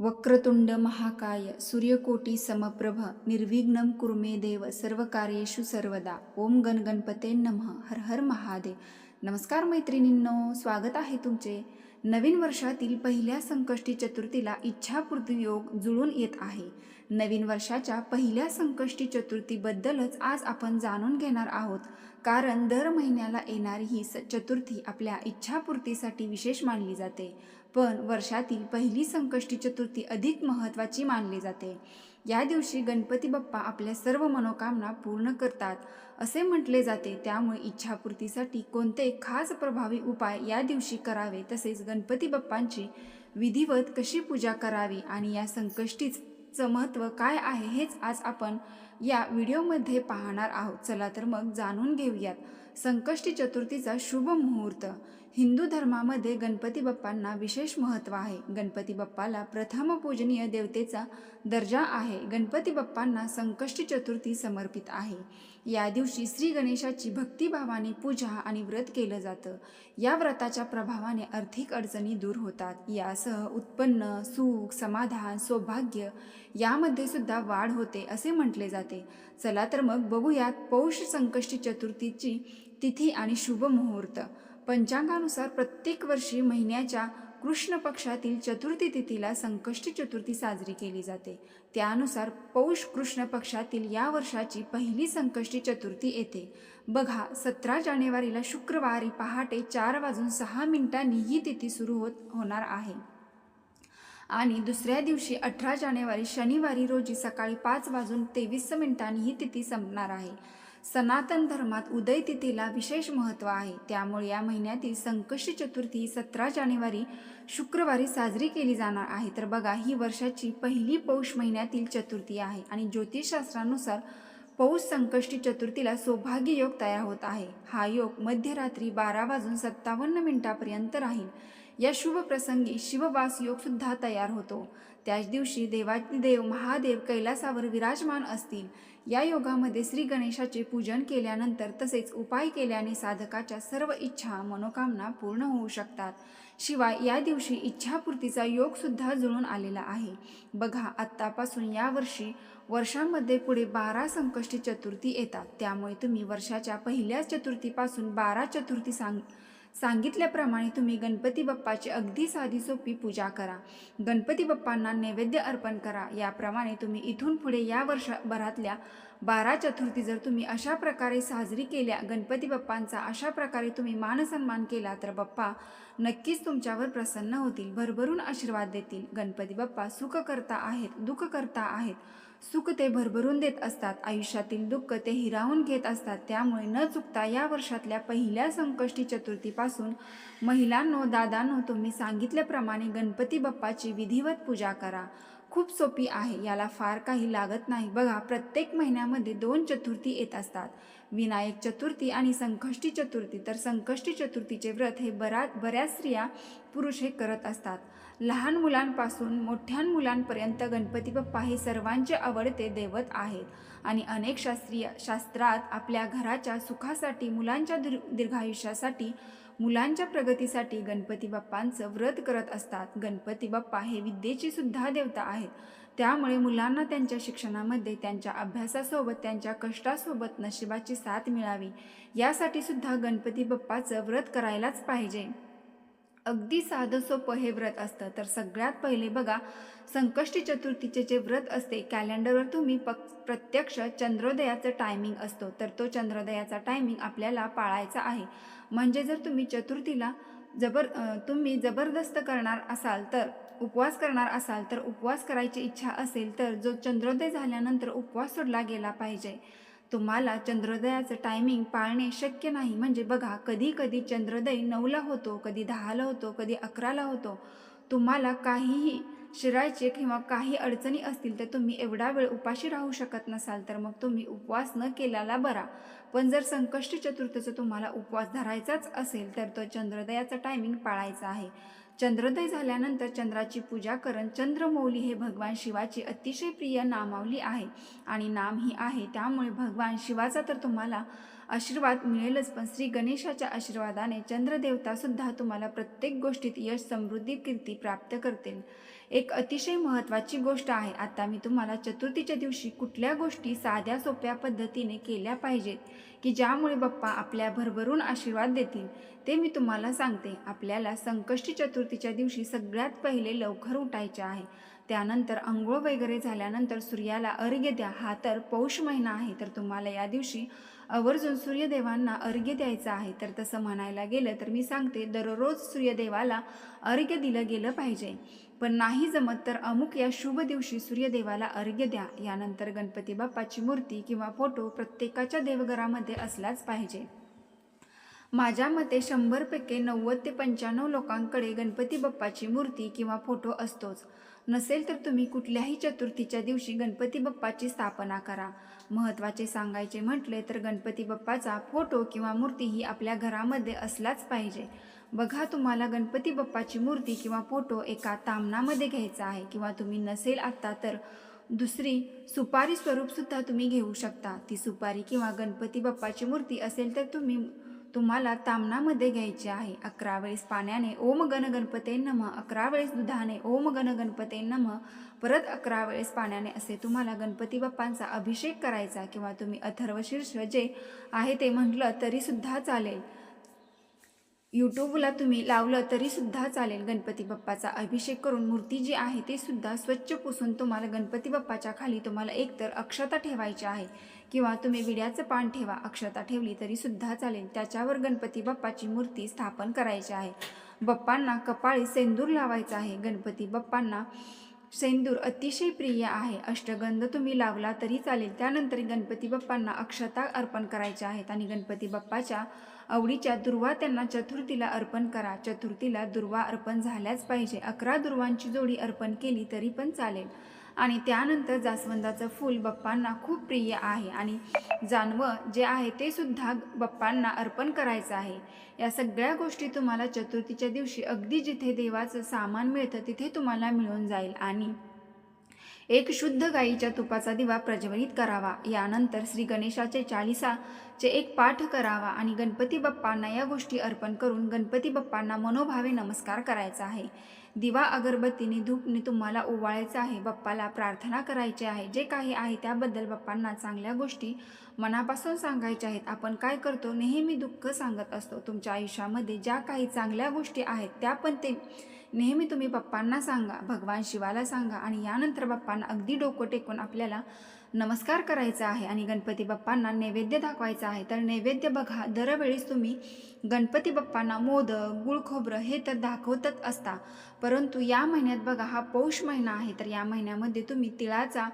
वक्रतुंड महाकाय सूर्यकोटी समप्रभ निर्विघ्न कुर्मे देव सर्व कार्येषु सर्वदा. ओम गण गणपते नमः. हर हर महादेव. नमस्कार मैत्रिणींनो स्वागत आहे तुमचे. नवीन वर्षातील पहिल्या संकष्टी चतुर्थीला इच्छापूर्ती योग जुळून येत आहे. नवीन वर्षाच्या पहिल्या संकष्टी चतुर्थीबद्दलच आज आपण जाणून घेणार आहोत. कारण दर महिन्याला येणारी ही स चतुर्थी आपल्या इच्छापूर्तीसाठी विशेष मानली जाते. पण वर्षातील पहिली संकष्टी चतुर्थी अधिक महत्त्वाची मानली जाते. या दिवशी गणपती बाप्पा आपल्या सर्व मनोकामना पूर्ण करतात. असे म्हटले जाते त्यामुळे इच्छापूर्तीसाठी कोणते खास प्रभावी उपाय या दिवशी करावे तसेच गणपती बाप्पांची विधिवत कशी पूजा करावी आणि या संकष्टीच चं महत्त्व काय आहे हेच आज आपण या व्हिडिओमध्ये पाहणार आहोत. चला तर मग जाणून घेऊयात. संकष्टी चतुर्थीचा शुभ मुहूर्त. हिंदू धर्मामध्ये गणपती बाप्पांना विशेष महत्त्व आहे. गणपती बाप्पाला प्रथम पूजनीय देवतेचा दर्जा आहे. गणपती बाप्पांना संकष्टी चतुर्थी समर्पित आहे. या दिवशी श्री गणेशाची भक्तिभावाने पूजा आणि व्रत केलं जातं. या व्रताच्या प्रभावाने आर्थिक अडचणी दूर होतात. यासह उत्पन्न सुख समाधान सौभाग्य यामध्ये सुद्धा वाढ होते असे म्हटले जाते. चला तर मग बघूयात पौष संकष्टी चतुर्थीची तिथी आणि शुभ मुहूर्त. पंचांगानुसार प्रत्येक वर्षी महिन्याच्या कृष्ण पक्षातील चतुर्थी तिथीला संकष्टी चतुर्थी साजरी केली जाते. त्यानुसार पौष कृष्ण पक्षातील या वर्षाची पहिली संकष्टी चतुर्थी येते. बघा सतरा जानेवारीला शुक्रवारी पहाटे चार वाजून सहा मिनिटांनी ही तिथी सुरू होत होणार आहे. आणि दुसऱ्या दिवशी अठरा जानेवारी शनिवारी रोजी सकाळी पाच वाजून तेवीस मिनिटांनी ही तिथी संपणार आहे. सनातन धर्मात उदय तिथीला विशेष महत्त्व आहे. त्यामुळे या महिन्यातील संकष्टी चतुर्थी सतरा जानेवारी शुक्रवारी साजरी केली जाणार आहे. तर बघा ही वर्षाची पहिली पौष महिन्यातील चतुर्थी आहे आणि ज्योतिषशास्त्रानुसार पौष संकष्टी चतुर्थीला सौभाग्य योग तयार होत आहे. हा योग मध्यरात्री बारा वाजून सत्तावन्न मिनिटापर्यंत राहील. या शुभ प्रसंगी शिववास योग सुद्धा तयार होतो. त्याच दिवशी देवाचे देव महादेव कैलासावर विराजमान असतील. या योगामध्ये श्री गणेशाचे पूजन केल्यानंतर तसेच उपाय केल्याने साधकाच्या सर्व इच्छा मनोकामना पूर्ण होऊ शकतात. शिवाय या दिवशी इच्छापूर्तीचा योग सुद्धा जुळून आलेला आहे. बघा आत्तापासून यावर्षी वर्षांमध्ये पुढे बारा संकष्टी चतुर्थी येतात. त्यामुळे तुम्ही वर्षाच्या पहिल्याच चतुर्थीपासून बारा चतुर्थी सांग सांगितल्याप्रमाणे तुम्ही गणपती बाप्पाची अगदी साधी सोपी पूजा करा. गणपती बाप्पांना नैवेद्य अर्पण करा. याप्रमाणे तुम्ही इथून पुढे या वर्षभरातल्या बारा चतुर्थी जर तुम्ही अशा प्रकारे साजरी केल्या गणपती बाप्पांचा अशा प्रकारे तुम्ही मानसन्मान केला तर बाप्पा नक्कीच तुमच्यावर प्रसन्न होतील भरभरून आशीर्वाद देतील. गणपती बाप्पा सुखकर्ता आहेत दुःखकर्ता आहेत. सुख ते भरभरून देत असतात. आयुष्यातील दुःख ते हिरावून घेत असतात. त्यामुळे न चुकता या वर्षातल्या पहिल्या संकष्टी चतुर्थीपासून महिलांनो दादांनो तुम्ही सांगितल्याप्रमाणे गणपती बाप्पाची विधिवत पूजा करा. खूप सोपी आहे. याला फार काही लागत नाही. बघा प्रत्येक महिन्यामध्ये दोन चतुर्थी येत असतात. विनायक चतुर्थी आणि संकष्टी चतुर्थी. तर संकष्टी चतुर्थीचे व्रत हे बरा बऱ्याच स्त्रिया पुरुष हे करत असतात. लहान मुलांपासून मोठ्या मुलांपर्यंत गणपती बाप्पा हे सर्वांचे आवडते दैवत आहेत. आणि अनेक शास्त्रीय शास्त्रात आपल्या घराच्या सुखासाठी मुलांच्या दीर् दीर्घायुष्यासाठी मुलांच्या प्रगतीसाठी गणपती बाप्पांचं व्रत करत असतात. गणपती बाप्पा हे विद्येची सुद्धा देवता आहेत. त्यामुळे मुलांना त्यांच्या शिक्षणामध्ये त्यांच्या अभ्यासासोबत त्यांच्या कष्टासोबत नशिबाची साथ मिळावी. यासाठी सुद्धा गणपती बाप्पाचं व्रत करायलाच पाहिजे. अगदी साधं सोपं हे व्रत असतं. तर सगळ्यात पहिले बघा संकष्टी चतुर्थीचे जे व्रत असते कॅलेंडरवर तुम्ही पक प्रत्यक्ष चंद्रोदयाचं टायमिंग असतो. तर तो चंद्रोदयाचा टायमिंग आपल्याला पाळायचा आहे. म्हणजे जर तुम्ही चतुर्थीला जबर तुम्ही जबरदस्त करणार असाल तर उपवास करणार असाल तर उपवास करायची इच्छा असेल तर जो चंद्रोदय झाल्यानंतर उपवास सोडला गेला पाहिजे. तुम्हाला चंद्रोदयाचं टायमिंग पाळणे शक्य नाही. म्हणजे बघा कधी कधी चंद्रोदय नऊला होतो कधी दहाला होतो कधी अकराला होतो. तुम्हाला काहीही शिरायचे किंवा काही अडचणी असतील तर तुम्ही एवढा वेळ उपाशी राहू शकत नसाल तर मग तुम्ही उपवास न केलेला बरा. पण जर संकष्टी चतुर्थीचा तुम्हाला उपवास धरायचाच असेल तर तो चंद्रोदयाचा टायमिंग पाळायचा आहे. चंद्रोदय झाल्यानंतर चंद्राची पूजा करण चंद्रमौली हे भगवान शिवाची अतिशय प्रिय नामावली आहे आणि नाम ही आहे. त्यामुळे भगवान शिवाचा तर तुम्हाला आशीर्वाद मिळेलच पण श्री गणेशाच्या आशीर्वादाने चंद्रदेवतासुद्धा तुम्हाला प्रत्येक गोष्टीत यश समृद्धी कीर्ती प्राप्त करतील. एक अतिशय महत्त्वाची गोष्ट आहे. आता मी तुम्हाला चतुर्थीच्या दिवशी कुठल्या गोष्टी साध्या सोप्या पद्धतीने केल्या पाहिजेत की ज्यामुळे बाप्पा आपल्या भरभरून आशीर्वाद देतील ते मी तुम्हाला सांगते. आपल्याला संकष्टी चतुर्थीच्या दिवशी सगळ्यात पहिले लवकर उठायचे आहे. त्यानंतर आंघोळ वगैरे झाल्यानंतर सूर्याला अर्घ्य द्या. हा तर पौष महिना आहे. तर तुम्हाला या दिवशी आवर्जून सूर्यदेवांना अर्घ्य द्यायचं आहे तर तसं म्हणायला गेलं तर मी सांगते दररोज सूर्यदेवाला अर्घ्य दिलं गेलं पाहिजे. पण नाही जमत तर अमुक या शुभ दिवशी सूर्यदेवाला अर्घ्य द्या. यानंतर गणपती बाप्पाची मूर्ती किंवा फोटो प्रत्येकाच्या देवघरामध्ये असलाच पाहिजे. माझ्या मते शंभरपैकी नव्वद ते पंच्याण्णव लोकांकडे गणपती बाप्पाची मूर्ती किंवा फोटो असतोच. नसेल तर तुम्ही कुठल्याही चतुर्थीच्या दिवशी गणपती बाप्पाची स्थापना करा. महत्त्वाचे सांगायचे म्हटले तर गणपती बाप्पाचा फोटो किंवा मूर्ती ही आपल्या घरामध्ये असलाच पाहिजे. बघा तुम्हाला गणपती बाप्पाची मूर्ती किंवा फोटो एका तामणामध्ये घ्यायचा आहे किंवा तुम्ही नसेल आत्ता तर दुसरी सुपारी स्वरूपसुद्धा तुम्ही घेऊ शकता. ती सुपारी किंवा गणपती बाप्पाची मूर्ती असेल तर तुम्ही तुम्हाला तामणामध्ये घ्यायचे आहे. अकरा वेळेस पाण्याने ओम गणगणपते नम. अकरा वेळेस दुधाने ओम गणगणपते नम. परत अकरा वेळेस पाण्याने असे तुम्हाला गणपती बाप्पांचा अभिषेक करायचा किंवा तुम्ही अथर्वशीर्ष जे आहे ते म्हटलं तरीसुद्धा चालेल. यूट्यूबला तुम्ही लावलं तरीसुद्धा चालेल. गणपती बाप्पाचा अभिषेक करून मूर्ती जी आहे ते सुद्धा स्वच्छ पुसून तुम्हाला गणपती बाप्पाच्या खाली तुम्हाला एकतर अक्षता ठेवायची आहे. किंवा तुम्ही विड्याचं पान ठेवा अक्षता ठेवली तरीसुद्धा चालेल. त्याच्यावर गणपती बाप्पाची मूर्ती स्थापन करायची आहे. बाप्पांना कपाळी सेंदूर लावायचा आहे. गणपती बाप्पांना सेंदूर अतिशय प्रिय आहे. अष्टगंध तुम्ही लावला तरी चालेल. त्यानंतर गणपती बाप्पांना अक्षता अर्पण करायच्या आहेत आणि गणपती बाप्पाच्या आवडीच्या दुर्वा त्यांना चतुर्थीला अर्पण करा. चतुर्थीला दुर्वा अर्पण झाल्याच पाहिजे. अकरा दुर्वांची जोडी अर्पण केली तरी पण चालेल. आणि त्यानंतर जास्वंदाचं फूल बाप्पांना खूप प्रिय आहे आणि जानवं जे आहे ते सुद्धा बाप्पांना अर्पण करायचं आहे. या सगळ्या गोष्टी तुम्हाला चतुर्थीच्या दिवशी अगदी जिथे देवाचं सामान मिळतं तिथे तुम्हाला मिळून जाईल आणि एक शुद्ध गाईच्या तुपाचा दिवा प्रज्वलित करावा. यानंतर श्री गणेशाचे चाळीसाचे एक पाठ करावा आणि गणपती बाप्पांना या गोष्टी अर्पण करून गणपती बाप्पांना मनोभावे नमस्कार करायचा आहे. दिवा अगरबत्तीने धूपने तुम्हाला ओवाळायचं आहे. बाप्पाला प्रार्थना करायची आहे. जे काही आहे त्याबद्दल बाप्पांना चांगल्या गोष्टी मनापासून सांगायच्या आहेत. आपण काय करतो? नेहमी दुःख सांगत असतो. तुमच्या आयुष्यामध्ये ज्या काही चांगल्या गोष्टी आहेत त्या पण ते नेहमी तुम्ही बाप्पांना सांगा. भगवान शिवाला सांगा आणि यानंतर बाप्पांना अगदी डोकं टेकून आपल्याला नमस्कार करायचा आहे आणि गणपती बाप्पांना नैवेद्य दाखवायचा आहे. तर नैवेद्य बघा दरवेळेस तुम्ही गणपती बाप्पांना मोदक गुळखोबरं हे तर दाखवतच असता. परंतु या महिन्यात बघा हा पौष महिना आहे. तर या महिन्यामध्ये तुम्ही तिळाचा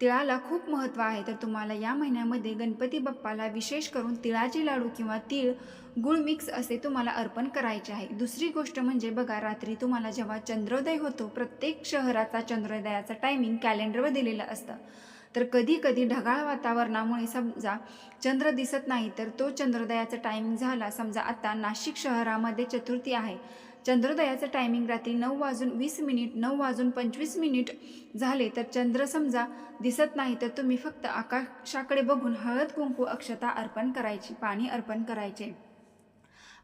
तिळाला खूप महत्त्व आहे. तर तुम्हाला या महिन्यामध्ये गणपती बाप्पाला विशेष करून तिळाचे लाडू किंवा तिळ गुळ मिक्स असे तुम्हाला अर्पण करायचे आहे. दुसरी गोष्ट म्हणजे बघा रात्री तुम्हाला जेव्हा चंद्रोदय होतो प्रत्येक शहराचा चंद्रोदयाचा टायमिंग कॅलेंडरवर दिलेलं असतं. तर कधी कधी ढगाळ वातावरणामुळे समजा चंद्र दिसत नाही तर तो चंद्रोदयाचा टायमिंग झाला. समजा आता नाशिक शहरामध्ये चतुर्थी आहे. चंद्रोदयाचं टायमिंग रात्री नऊ वाजून वीस मिनिट नऊ वाजून पंचवीस मिनिट झाले तर चंद्र समजा दिसत नाही तर तुम्ही फक्त आकाशाकडे बघून हळद कुंकू अक्षता अर्पण करायची पाणी अर्पण करायचे.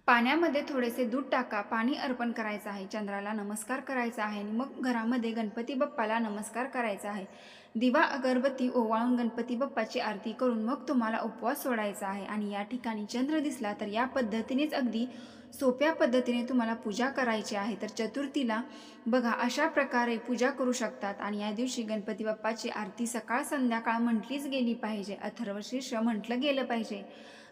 पाण्यामध्ये थोडेसे दूध टाका पाणी अर्पण करायचं आहे. चंद्राला नमस्कार करायचा आहे आणि मग घरामध्ये गणपती बाप्पाला नमस्कार करायचा आहे. दिवा अगरबत्ती ओवाळून गणपती बाप्पाची आरती करून मग तुम्हाला उपवास सोडायचा आहे. आणि या ठिकाणी चंद्र दिसला तर या पद्धतीनेच अगदी सोप्या पद्धतीने तुम्हाला पूजा करायची आहे. तर चतुर्थीला बघा अशा प्रकारे पूजा करू शकतात. आणि या दिवशी गणपती बाप्पाची आरती सकाळ संध्याकाळ म्हटलीच गेली पाहिजे. अथर्वशीर्ष म्हटलं गेलं पाहिजे.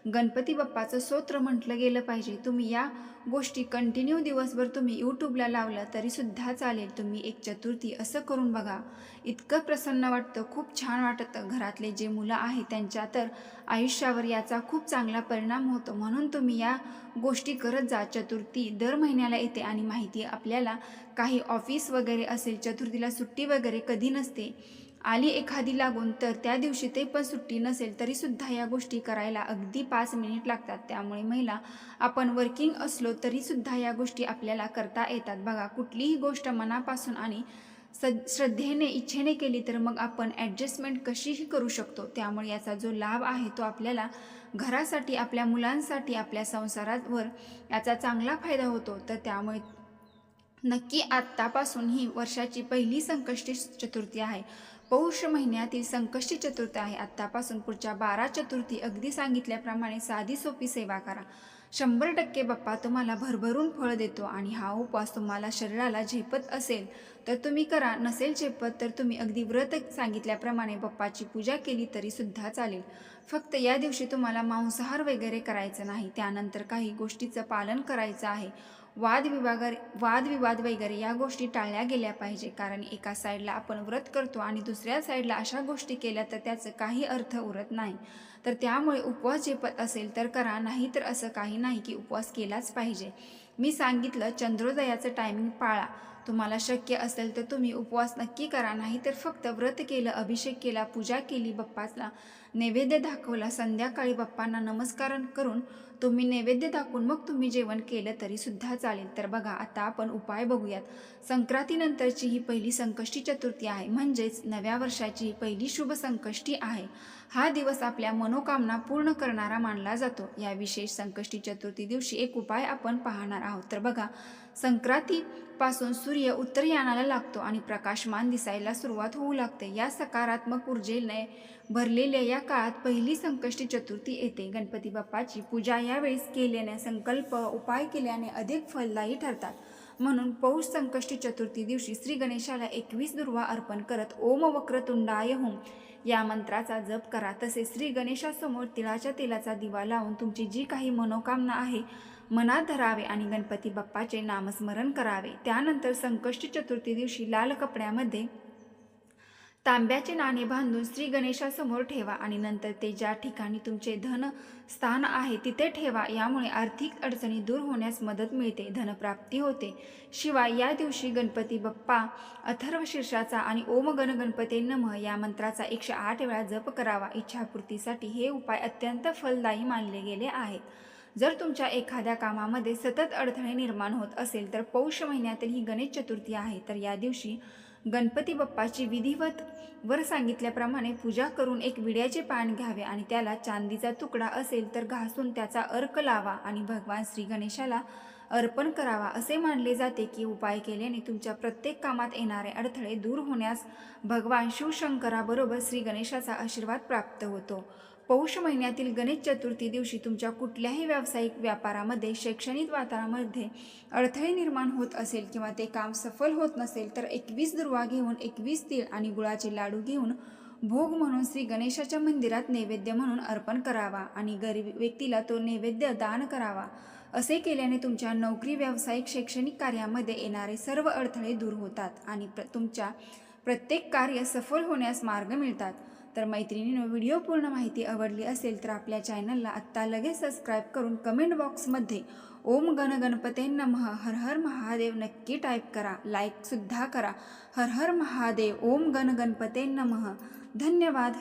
गणपती बाप्पाचं स्तोत्र म्हटलं गेलं पाहिजे. तुम्ही या गोष्टी कंटिन्यू दिवसभर तुम्ही यूट्यूबला लावलं तरीसुद्धा चालेल. तुम्ही एक चतुर्थी असं करून बघा. इतकं प्रसन्न वाटतं खूप छान वाटतं घरातले जे मुलं आहेत त्यांच्या. तर आयुष्यावर याचा खूप चांगला परिणाम होतो. म्हणून तुम्ही या गोष्टी करत जा. चतुर्थी दर महिन्याला येते आणि माहिती आपल्याला काही ऑफिस वगैरे असेल चतुर्थीला सुट्टी वगैरे कधी नसते. आली एखादी लागून तर त्या दिवशी ते पण सुट्टी नसेल तरीसुद्धा या गोष्टी करायला अगदी पाच मिनिट लागतात. त्यामुळे महिला आपण वर्किंग असलो तरीसुद्धा या गोष्टी आपल्याला करता येतात. बघा कुठलीही गोष्ट मनापासून आणि स श्रद्धेने इच्छेने केली तर मग आपण ॲडजस्टमेंट कशीही करू शकतो. त्यामुळे याचा जो लाभ आहे तो आपल्याला घरासाठी आपल्या मुलांसाठी आपल्या संसारावर याचा चांगला फायदा होतो. तर त्यामुळे नक्की आत्तापासून ही वर्षाची पहिली संकष्टी चतुर्थी आहे. पौष महिन्यातील संकष्टी चतुर्थी आहे. आत्तापासून पुढच्या बारा चतुर्थी अगदी सांगितल्याप्रमाणे साधी सोपी सेवा करा. शंभर टक्के बाप्पा तुम्हाला भरभरून फळ देतो आणि हा उपवास तुम्हाला शरीराला झेपत असेल तर तुम्ही करा. नसेल झेपत तर तुम्ही अगदी व्रत सांगितल्याप्रमाणे बाप्पाची पूजा केली तरी सुद्धा चालेल. फक्त या दिवशी तुम्हाला मांसाहार वगैरे करायचं नाही. त्यानंतर काही गोष्टीचं पालन करायचं आहे. वादविवाग वादविवाद वगैरे या गोष्टी टाळल्या गेल्या पाहिजे. कारण एका साईडला आपण व्रत करतो आणि दुसऱ्या साईडला अशा गोष्टी केल्या तर त्याचं काही अर्थ उरत नाही. तर त्यामुळे उपवास झेपत असेल तर करा नाही तर असं काही नाही की उपवास केलाच पाहिजे. मी सांगितलं चंद्रोदयाचं टायमिंग पाळा. तुम्हाला शक्य असेल तर तुम्ही उपवास नक्की करा नाही तर फक्त व्रत केलं अभिषेक केला पूजा केली बाप्पाला नैवेद्य दाखवला. संध्याकाळी बाप्पांना नमस्कार करून तुम्ही नैवेद्य दाखवून मग तुम्ही जेवण केलं तरी सुद्धा चालेल. तर बघा आता आपण उपाय बघूयात. संक्रांतीनंतरची ही पहिली संकष्टी चतुर्थी आहे. म्हणजेच नव्या वर्षाची ही पहिली शुभ संकष्टी आहे. हा दिवस आपल्या मनोकामना पूर्ण करणारा मानला जातो. या विशेष संकष्टी चतुर्थी दिवशी एक उपाय आपण पाहणार आहोत. तर बघा संक्रांतीपासून सूर्य उत्तरयानाला लागतो आणि प्रकाशमान दिसायला सुरुवात होऊ लागते. या सकारात्मक ऊर्जेने भरलेल्या या काळात पहिली संकष्टी चतुर्थी येते. गणपती बाप्पाची पूजा यावेळेस केल्याने संकल्प उपाय केल्याने अधिक फलदायी ठरतात. म्हणून पौष संकष्टी चतुर्थी दिवशी श्री गणेशाला एकवीस दुर्वा अर्पण करत ओम वक्रतुंडाय होम या मंत्राचा जप करा. तसेच श्री गणेशासमोर तिळाच्या तेलाचा दिवा लावून तुमची जी काही मनोकामना आहे मनात धरावे आणि गणपती बाप्पाचे नामस्मरण करावे. त्यानंतर संकष्टी चतुर्थी दिवशी लाल कपड्यामध्ये तांब्याचे नाणे बांधून श्री गणेशासमोर ठेवा आणि नंतर ते ज्या ठिकाणी तुमचे धन स्थान आहे तिथे ठेवा. यामुळे आर्थिक अडचणी दूर होण्यास मदत मिळते धनप्राप्ती होते. शिवाय या दिवशी गणपती बाप्पा अथर्व शीर्षाचा आणि ओम गण गणपती नमः या मंत्राचा एकशे आठ वेळा जप करावा. इच्छापूर्तीसाठी हे उपाय अत्यंत फलदायी मानले गेले आहेत. जर तुमच्या एखाद्या कामामध्ये सतत अडथळे निर्माण होत असेल तर पौष महिन्यातील ही गणेश चतुर्थी आहे. तर या दिवशी गणपती बाप्पाची विधिवत वर सांगितल्याप्रमाणे पूजा करून एक विड्याचे पान घ्यावे आणि त्याला चांदीचा तुकडा असेल तर घासून त्याचा अर्क लावा आणि भगवान श्री गणेशाला अर्पण करावा. असे मानले जाते की उपाय केल्याने तुमच्या प्रत्येक कामात येणारे अडथळे दूर होण्यास भगवान शिवशंकराबरोबर श्री गणेशाचा आशीर्वाद प्राप्त होतो. पौष महिन्यातील गणेश चतुर्थी दिवशी तुमच्या कुठल्याही व्यावसायिक व्यापारामध्ये शैक्षणिक वातावरणामध्ये अडथळे निर्माण होत असेल किंवा ते काम सफल होत नसेल तर एकवीस दुर्वा घेऊन एकवीस तीळ आणि गुळाचे लाडू घेऊन भोग म्हणून श्री गणेशाच्या मंदिरात नैवेद्य म्हणून अर्पण करावा आणि गरीब व्यक्तीला तो नैवेद्य दान करावा. असे केल्याने तुमच्या नोकरी व्यावसायिक शैक्षणिक कार्यामध्ये येणारे सर्व अडथळे दूर होतात आणि प्र तुमच्या प्रत्येक कार्य सफल होण्यास मार्ग मिळतात. तर मैत्रिणीनं व्हिडिओ पूर्ण माहिती आवडली असेल तर आपल्या चॅनलला आत्ता लगेच सबस्क्राईब करून कमेंट बॉक्समध्ये ओम गण गणपते नमः हर हर महादेव नक्की टाईप करा लाईकसुद्धा करा. हर हर महादेव ओम गण गणपते नमः. धन्यवाद.